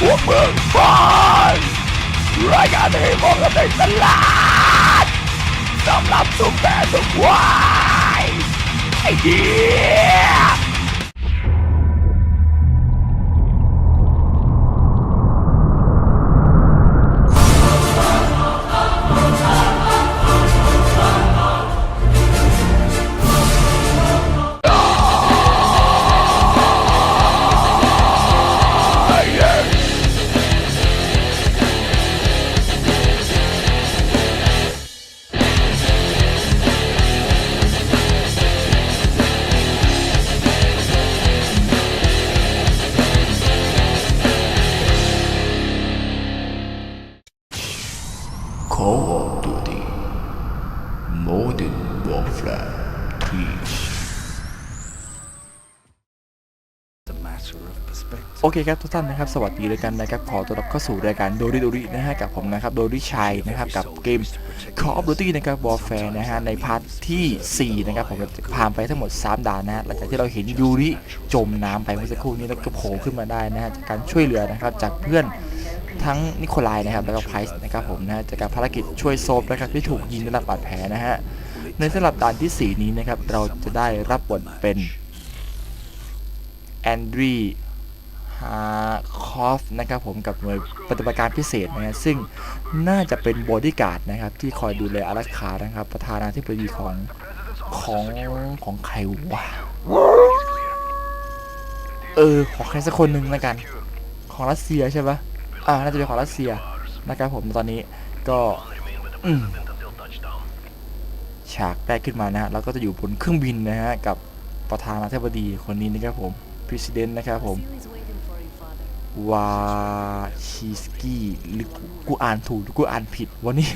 พวกเมืองฟอนรายการที่มองกันในตลาดสำหรับทุกแต่ทุกวัยไอ้เหี้ย โอเคครับทุกท่านนะครับ สวัสดีเลยกันนะครับ ขอต้อนรับเข้าสู่รายการโดริโดรินะฮะกับผมนะครับโดริชัยนะครับ กับเกม Call of Duty นะครับ Warfare นะฮะในพาร์ทที่ 4 นะครับ ผมจะผ่านไปทั้งหมด 3ด่านนะฮะหลังจากที่เราเห็นยูริจมน้ำไปเมื่อสักครู่นี้แล้วก็โผล่ขึ้นมาได้นะฮะจากการช่วยเหลือนะครับจากเพื่อนทั้งนิโคลายนะครับแล้วก็ไพรส์นะครับผมนะฮะจากการภารกิจช่วยโซฟนะครับที่ถูกยิงได้รับบาดแผลนะฮะในสำหรับด่านที่ 4 นี้นะครับเราจะได้รับบทเป็น นดรีฮาคอฟนะครับผมกับหน่วยปฏิบัติการพิเศษนะฮะซึ่งน่าจะเป็นบอดี้การ์ดนะครับที่คอยดูแลอารักขานะครับ ประธานาธิบดีของของของใครวะเออของใครสักคนหนึ่งแล้วกัน ของรัสเซียใช่ปะอ่าน่าจะเป็นของรัสเซียนะครับผมตอนนี้ก็อืฉากแรกขึ้นมานะฮะเราก็จะอยู่บนเครื่องบินนะฮะกับประธานาธิบดีคนนี้นะครับผม president นะครับผมวาชิสกี้หรือกูอ่านถูกหรือกูอ่านผิดวันนี้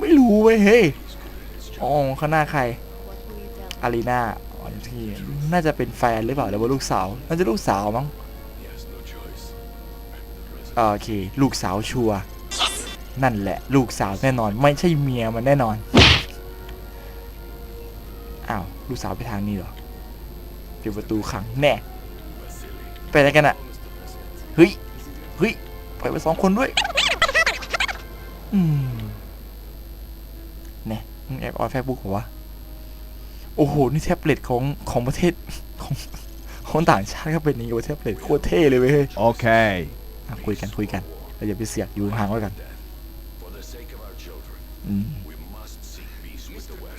ไม่รู้เว้ยเฮ้ยอ๋อข้างหน้าใครอารีนาอ๋อที่น่าจะเป็นแฟนหรือเปล่าหรือว่าลูกสาวน่าจะลูกสาวมั้งโอเค ลูกสาวชัวร์นั่นแหละ ลูกสาวแน่นอน ไม่ใช่เมียมันแน่นอนอ้าวลูกสาวไปทางนี้เหรอ ปิดประตูขังแน่ไปอะไรกันอะเฮ้ยเฮ้ยไปไปสองคนด้วยอืมเนี่ยมึงแอบออนเฟซบุ๊กเหรอวะโอ้โห นี่แท็บเล็ตของของประเทศของของต่างชาติก็เป็นอย่างนี้วะแท็บเล็ตโคตรเท่เลยเว้ยเฮ้ย Okay. อะคุยกันคุยกันเราอย่าไปเสียกอยู่ห่างไว้กันอืม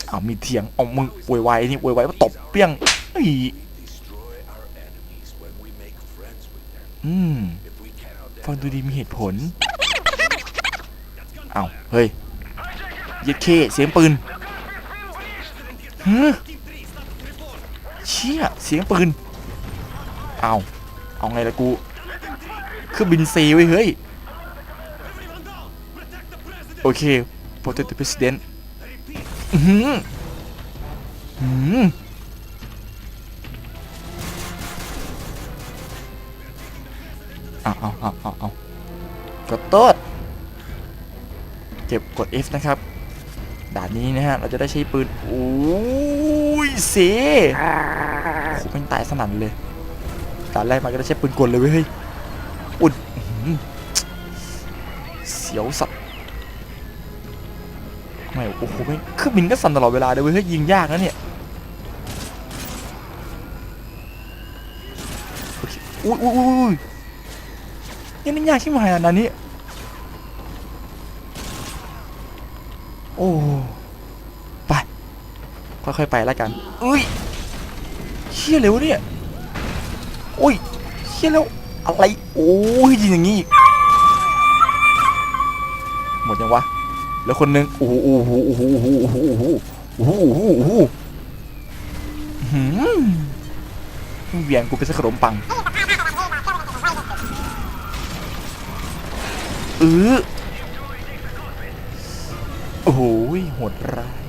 เอามีเถียงเอามึงโวยวายนี่โวยวายว่าตบเปี้ยงเฮ้ย อืม ฟังดูดีมีเหตุผล เอาเฮ้ยเย็ดเคเสียงปืนฮึเชี่ยเสียงปืน เอาเอาไงละกู คือบินซีไว้เฮ้ย โอเค protect the president อือหืออื เอาเอาเอาเอาเอากดโต๊ดเก็บกด F นะครับด่านนี้นะฮะ เราจะได้ใช้ปืนโอ้ยเสโอ้โหเป็นตายสนั่นเลยด่านแรกมาก็ได้ใช้ปืนกลเลยเว้ยอุ่นเสียวสัตว์ไม่โอ้โหไม่เครื่องบินก็สั่นตลอดเวลาเลยเว้ยยิงยากนะเนี่ยโอเคอุ้ยอุ้ยอุ้ย อุ้ยยังนี่ยากใช่ไหมอะนันนี้ โอ้ไป ค่อยๆไปแล้วกันอุ้ยเชี่ยเร็วะเนี่ยอุ้ยเชี่ยเร็วอะไรโอ้ยยิงอย่างนี้อีกหมดยังวะแล้วคนหนึงโอ้โหโอ้โหโอ้โหโอ้โหโอ้โหโอ้โหโอ้โหโอ้โหหืมมึงเวียนกูเป็นสักขนมปัง ออโอ้โหโหดร้าย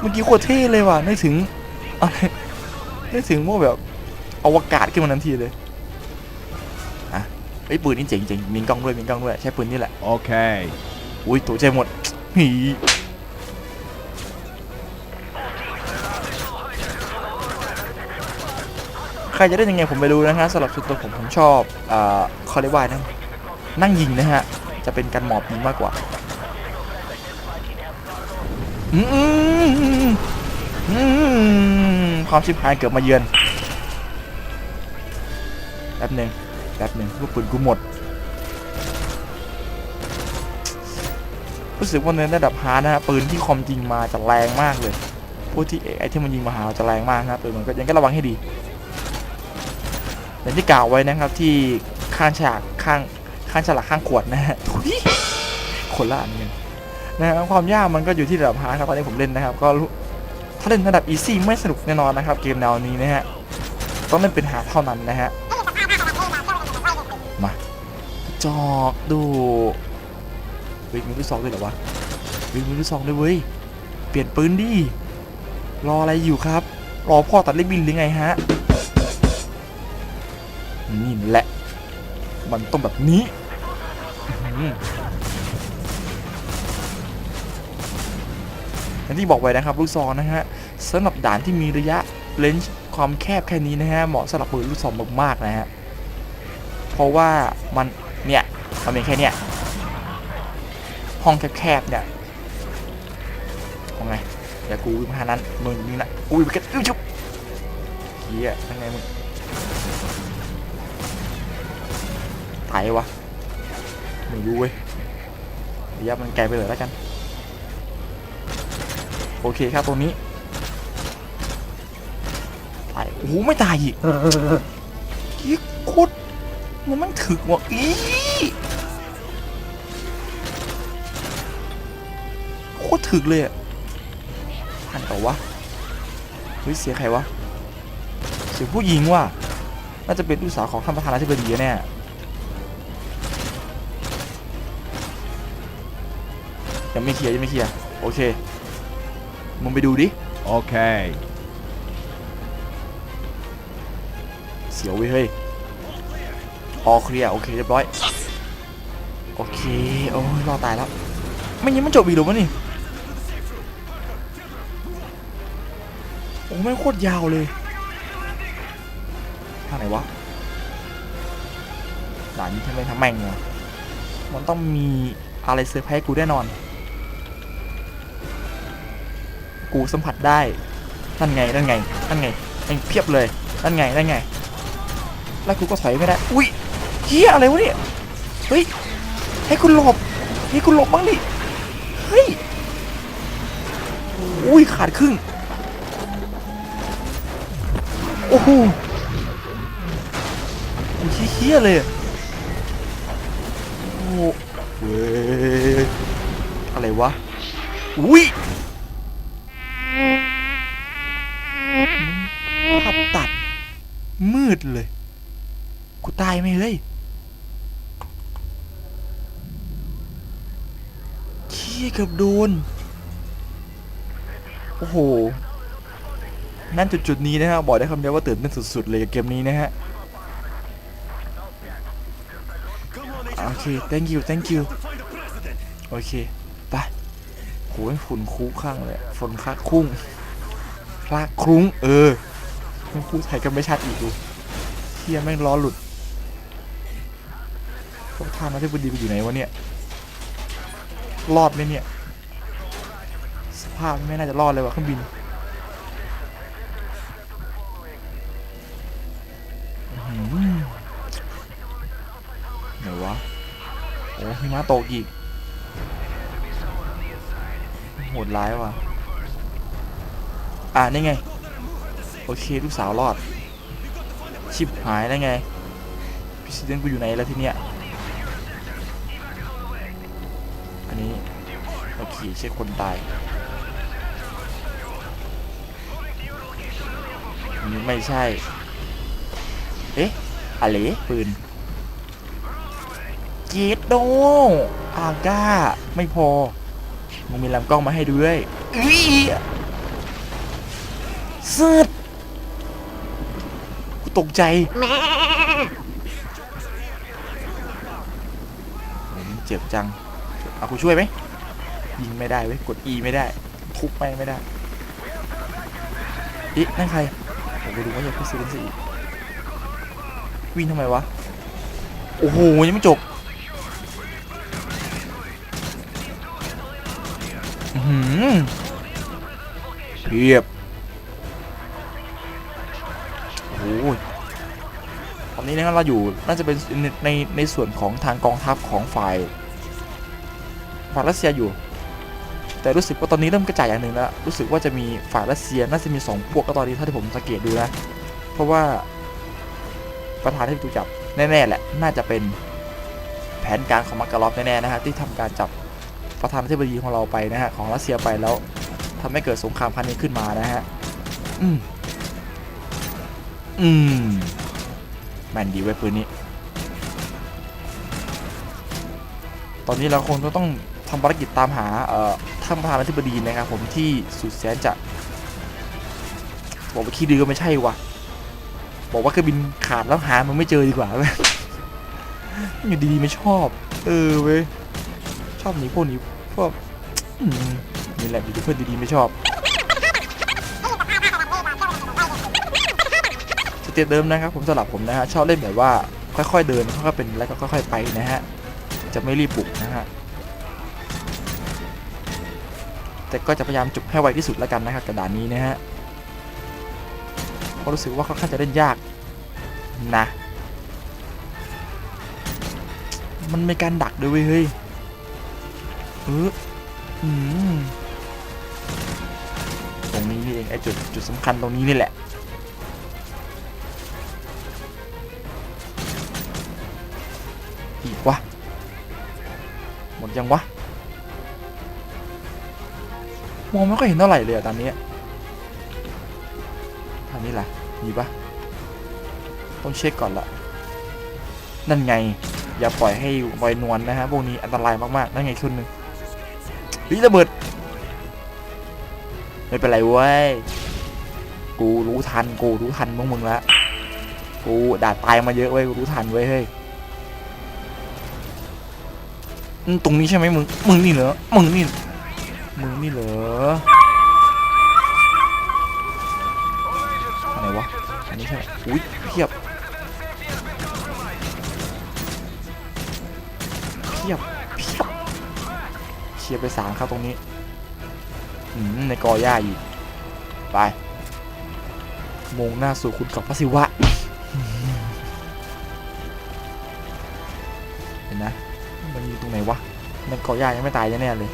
เมื่อกี้โคตรเท่เลยว่ะนึกถึงอะไรนึกถึงพวกแบบอวกาศขึ้นมาทันทีเลยอะไอ้ยปืนนี่เจ๋งจริงมีกล้องด้วยมีกล้องด้วยใช้ปืนนี่แหละ Okay. อุ้ยตัวใจหมดหีใครรจะได้ยังไงผมไม่รู้นะฮะสำหรับส่วนตัวผมผมชอบเอ่อเขาเรียกว่านะ นั่งยิงนะฮะ จะเป็นการหมอบยิงมากกว่าความชิบหายเกือบมาเยือนแป๊บหนึ่งแป๊บหนึ่งลูกปืนกูหมด รู้สึกว่าในระดับฮาร์ดนะฮะปืนที่คอมยิงมาจะแรงมากเลยพวกที่ไอ้ที่มันยิงมาหาเราจะแรงมากนะปืนมันก็ยังก็ระวังให้ดีอย่างที่กล่าวไว้นะครับที่ข้างฉากข้าง ข้างฉลากข้างขวดนะฮะทุยคนละอันกันนะฮะความยากมันก็อยู่ที่ระดับฮาร์ดครับตอนนี้ผมเล่นนะครับ ก็ถ้าเล่นระดับอีซี่ไม่สนุกแน่นอนนะครับ เกมแนวนี้นะฮะต้องเล่นเป็นฮาเท่านั้นนะฮะมาจอกดูเฮ้ยมีลูกซองด้วยเหรอวะเฮ้ยมีลูกซองด้วยเว้ยเปลี่ยนปืนดิรออะไรอยู่ครับ รอพ่อตัดเล็บบินหรือไงฮะนี่แหละ มันต้องแบบนี้ อย่างที่บอกไว้นะครับลูกซองนะฮะสำหรับด่านที่มีระยะเลนส์ความแคบแค่นี้นะฮะเหมาะสำหรับปืนลูกซองมากๆนะฮะเพราะว่ามันเนี่ยมันเป็นแค่เนี้ยห้องแคบๆเนี่ยเอาไงเดี๋ยวกูวิ่งมานั้นมึงนี่นะอุ้ยไปกันอุ้ยชุบเฮียยังไงมึงตายวะ ไม่รู้เว้ยระยะมันไกลไปเลยแล้วกัน โอเคครับตรงนี้ตายโอ้โหไม่ตายอีกยี่โคตรมันมันถึกว่ะอีโคตรถึกเลยอะทันต่อวะเฮ้ยเสียใครวะเสียผู้หญิงว่ะน่าจะเป็นลูกสาวของท่านประธานาธิบดีแน่ ยังไม่เคลียร์ยังไม่เคลียร์โอเคมึงไปดูดิ Okay. เสียวเว้ยเฮ้ยออเคลียร์โอเคเรียบร้อยโอเคโอ้ยรอดตายแล้วไม่ยังมันจบอีกเหรอวะนี่โอ้ไม่งโคตรยาวเลยทางไหนวะด่านนี้ทำไมทำแม่งเหรอมันต้องมีอะไรเซอร์ไพรส์กูแน่นอน กูสัมผัสได้นั่นไงนั่นไงนั่นไงไอ้เพียบเลยนั่นไงนั่นไง แล้วกูก็ถอยไม่ได้ อุ้ยเฮียอะไรวะเนี่ยเฮ้ยให้คุณหลบให้คุณหลบบ้างดิเฮ้ยอุ้ยขาดครึ่งโอ้โหโอ้ยเฮียเลยอะโอ้เว้ยอะไรวะอุ้ย ภาพตัด มืดเลย กูตายไหมเฮ้ยเขี้ยเกือบโดน โอ้โห นั่นจุดๆนี้นะฮะ บอกได้คำเดียวว่าตื่นเต้นสุด ๆ เลยกับเกมนี้นะฮะ โอเค thank you thank you โอเค ไปโหยฝุ่นคุ้งข้างเลย ฝนคลักคุ้งคลักคลุ้ง เออ มันพูดไทยกันไม่ชัดอีกดูเฮียแม่งล้อหลุดพวกท่ามาที่บุดีไปอยู่ไหนวะเนี่ย รอดไหมเนี่ย สภาพไม่น่าจะรอดเลยว่ะเครื่องบินไหนวะ โอ้หิมะตกอีก โหดร้ายว่ะ อ่านี่ไง โอเคลูกสาวรอด ชิบหายได้ไงพิเศษกูอยู่ไหนแล้วทีเนี้ยอันนี้โอเคใช่คนตายอันนี้ไม่ใช่ เอ๊ะอะไรปืนเจดโดอาก้า ไม่พอ มึงมีลำกล้องมาให้ดูด้วยอื้อสืด ตกใจโอ้ยเจ็บจัง เอากูช่วยไหมยิงไม่ได้เว้ย กด E ไม่ได้ ทุบไปไม่ได้เอ๊ะนั่นใครผมไปดูว่าอย่าพูดซื้อกันสิอีกวิ่งทำไมวะ โอ้โห ยังไม่จบอื้อหือเพียบ อนนี้นะครับเราอยู่น่าจะเป็นในในในส่วนของทางกองทัพของฝ่ายฝ่ายรัสเซียอยู่ แต่รู้สึกว่าตอนนี้เริ่มกระจายอย่างหนึ่งแล้วรู้สึกว่าจะมีฝ่ายรัสเซียน่าจะมีสองพวกก็ตอนนี้เท่าที่ผมสังเกตดูนะเพราะว่าประธานที่ถูกจับแน่ๆแหละน่าจะเป็นแผนการของมักกะลอฟแน่ๆนะฮะที่ทำการจับประธานาธิบดีของเราไปนะฮะของรัสเซียไปแล้วทำให้เกิดสงครามครั้งนี้ขึ้นมานะฮะอืมอืม แม่นดีไว้ยปืนนี้ ตอนนี้เราคงจะต้องทำภารกิจตามหาเอ่อท่านประธานาธิบดีนะครับผมที่สุดแสนจะบอกว่าขี้ดื้อก็ไม่ใช่วะบอกว่าเครื่องบินขาดแล้วหามันไม่เจอดีกว่าเว้ยอยู่ดีๆไม่ชอบ เออเว้ยชอบหนีพวกนี้พวกนี่แหละมีแต่เพื่อนดีๆไม่ชอบ เตปเดิมนะครับผมสำหรับผมนะฮะชอบเล่นแบบว่าค่อยๆเดินค่อยๆเป็นแล้วก็ค่อย ๆ ไปนะฮะจะไม่รีบบุกนะฮะแต่ก็จะพยายามจบให้ไวที่สุดแล้วกันนะครับกระดานนี้นะฮะเพราะรู้สึกว่าค่อนข้างจะเล่นยากนะมันมีการดักด้วยเฮ้ยเออตรงนี้นี่เองไอ้จุดจุดสำคัญตรงนี้นี่แหละ ยังวะ มองไม่ค่อยเห็นเท่าไหร่เลยอะตอนนี้ทางนี้แหละมีปะต้องเช็คก่อนละนั่นไง อย่าปล่อยให้ไวนวลนะฮะพวกนี้อันตรายมากๆนั่นไงคนหนึ่งวิระเบิดไม่เป็นไรเว้ย กูรู้ทัน กูรู้ทันพวกมึงละกูด่าตายมาเยอะเว้ย กูรู้ทันเว้ยเฮ้ย ตรงนี้ใช่ไหมมึง มึงนี่เหรอ มึงนี่ มึงนี่เหรออันไหนวะ อันนี้ใช่ไหมอุ้ยเพียบเพียบเพียบเชียไปสามครับตรงนี้ อืม ในกอหญ้าอีก ไป มงหน้าสู่คุณกับพระศิวะ เห็นนะ มันอยู่ตรงไหนวะ มันเกาะหญ้ายังไม่ตายแน่เลย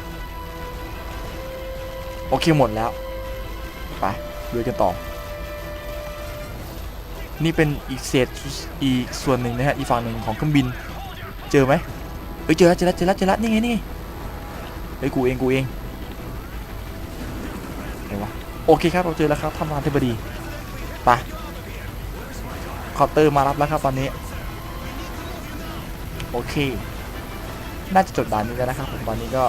โอเคหมดแล้ว ไปดูกันต่อ นี่เป็นอีกเศษอีกส่วนหนึ่งนะฮะ อีกฝั่งหนึ่งของเครื่องบิน เจอไหมเอ้ยเจอแล้วเจอแล้วเจอแล้วเจอแล้วนี่ไงนี่ไงเฮ้ยกูเองกูเองไหนวะโอเคครับเราเจอแล้วครับท่านประธานาธิบดีไปคอปเตอร์มารับแล้วครับตอนนี้ โอเค น่าจะจบด่านนี้แล้วนะครับผมตอนนี้ก็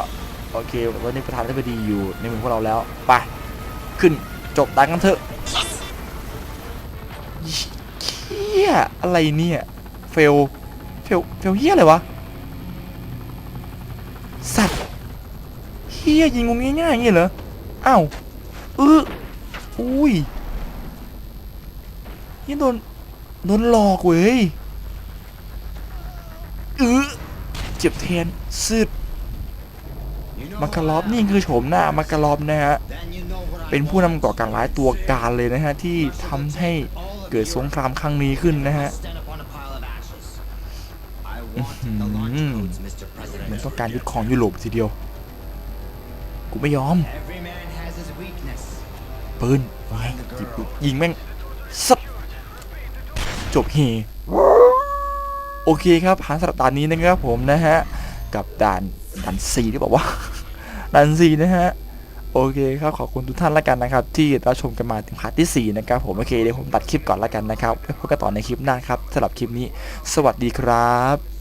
โอเควันนี้ประธานาธิบดีอยู่ในมือพวกเราแล้วไปขึ้นจบด่านกันเถอะเฮียอะไรเนี่ยเฟลเฟลเฟลเฮียอะไรวะสัตว์เฮียยิงงงง่ายๆอย่างเงี้เหรออ้าวเอออุ้ยนี่โดนโดนหลอกเว้ยเออ เจ็บแทนสืดมักกะลอบนี่คือโฉมหน้ามักกะลอบนะฮะเป็นผู้นำก่อการร้ายตัวการเลยนะฮะที่ทำให้เกิดสงครามครั้งนี้ขึ้นนะฮะเหมือนต้องการยึดครองยุโรปทีเดียว กูไม่ยอม ปืนไปหยิบปืนยิงแม่งสับจบเฮ โอเคครับผ่านสำหรับด่านนี้นะครับผมนะฮะกับด่านด่านซีที่บอกว่าด่านซีนะฮะโอเคครับขอบคุณทุกท่านแล้วกันนะครับที่รับชมกันมาถึงพาร์ทที่ 4 นะครับผมโอเคเดี๋ยวผมตัดคลิปก่อนแล้วกันนะครับไว้พบกันต่อในคลิปหน้าครับสำหรับคลิปนี้ สวัสดีครับ